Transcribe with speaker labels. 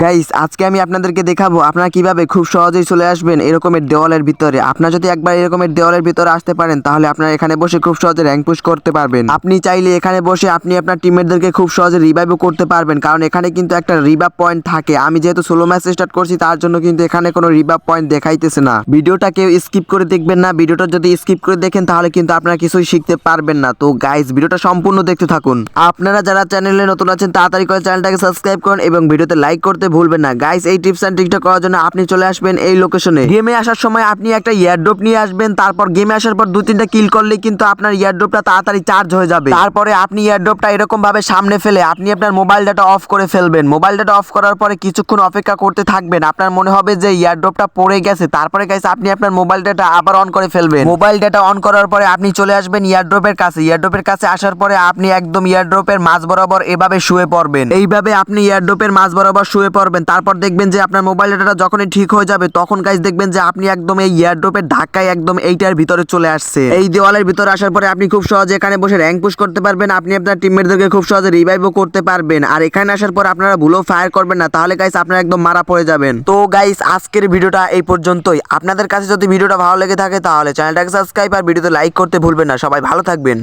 Speaker 1: Guys আজকে আমি আপনাদেরকে দেখাবো আপনারা কীভাবে খুব সহজেই চলে আসবেন এরকমের দেওয়ালের ভিতরে। আপনারা যদি একবার এরকমের দেওয়ালের ভিতরে আসতে পারেন, তাহলে আপনারা এখানে বসে খুব সহজে র্যাঙ্ক পুশ করতে পারবেন। আপনি চাইলে এখানে বসে আপনি আপনার টিমমেটদেরকে খুব সহজে রিভাইভও করতে পারবেন, কারণ এখানে কিন্তু একটা রিভাইভ পয়েন্ট থাকে। আমি যেহেতু সোলো ম্যাচ স্টার্ট করছি, তার জন্য কিন্তু এখানে কোনো রিভাইভ পয়েন্ট দেখাইতেছে না। ভিডিওটা কেউ স্কিপ করে দেখবেন না। ভিডিওটা যদি স্কিপ করে দেখেন, তাহলে কিন্তু আপনারা কিছুই শিখতে পারবেন না। তো গাইস ভিডিওটা সম্পূর্ণ দেখতে থাকুন। আপনারা যারা চ্যানেলে নতুন আছেন, তাড়াতাড়ি করে চ্যানেলটাকে সাবস্ক্রাইব করুন এবং ভিডিওতে লাইক করতে ভুলবেন না। গাইস এই টিপস অ্যান্ড ট্রিকটা করার জন্য আপনি চলে আসবেন এই লোকেশনে গেমে আসার সময় আপনি একটা ইয়ারড্রপ নিয়ে আসবেন, তারপর গেমে আসার পর দু তিনটা কিল করলে কিন্তু আপনার ইয়ারড্রপটা তাড়াতাড়ি চার্জ হয়ে যাবে। তারপরে আপনি ইয়ারড্রপটা এরকম ভাবে সামনে ফেলে আপনি আপনার মোবাইল ডাটা অফ করে ফেলবেন। মোবাইল ডাটা অফ করার পরে কিছুক্ষণ অপেক্ষা করতে থাকবেন। আপনার মনে হবে যে ইয়ারড্রপটা পড়ে গেছে। তারপরে গাইস আপনি আপনার মোবাইল ডাটা আবার অন করে ফেলবেন। মোবাইল ডাটা অন করার পরে আপনি চলে আসবেন ইয়ারড্রপের কাছে। ইয়ারড্রপের কাছে আসার পরে আপনি একদম ইয়ারড্রপের মাঝ বরাবর এভাবে শুয়ে পড়বেন। এইভাবে আপনি ইয়ারড্রপের মাঝ বরাবর শুয়ে পড়বেন, তারপর দেখবেন যে আপনার মোবাইল ডাটাটা যখনই ঠিক হয়ে যাবে, তখন গাইস দেখবেন যে আপনি একদম এই ইয়ারড্রপের ধাক্কায় একদম এইটার ভিতরে চলে আসছে। এই দেওয়ালের ভিতরে আসার পরে আপনি খুব সহজে এখানে বসে র্যাঙ্ক পুশ করতে পারবেন, আপনি আপনার টিমমেটদেরকে খুব সহজে রিভাইভও করতে পারবেন। আর এখানে আসার পর আপনারা ভুলেও ফায়ার করবেন না, তাহলে গাইস আপনারা একদম মারা পড়ে যাবেন। তো গাইস আজকের ভিডিওটা এই পর্যন্তই। আপনাদের কাছে যদি ভিডিওটা ভালো লেগে থাকে, তাহলে চ্যানেলটাকে সাবস্ক্রাইব আর ভিডিওতে লাইক করতে ভুলবেন না। সবাই ভালো থাকবেন।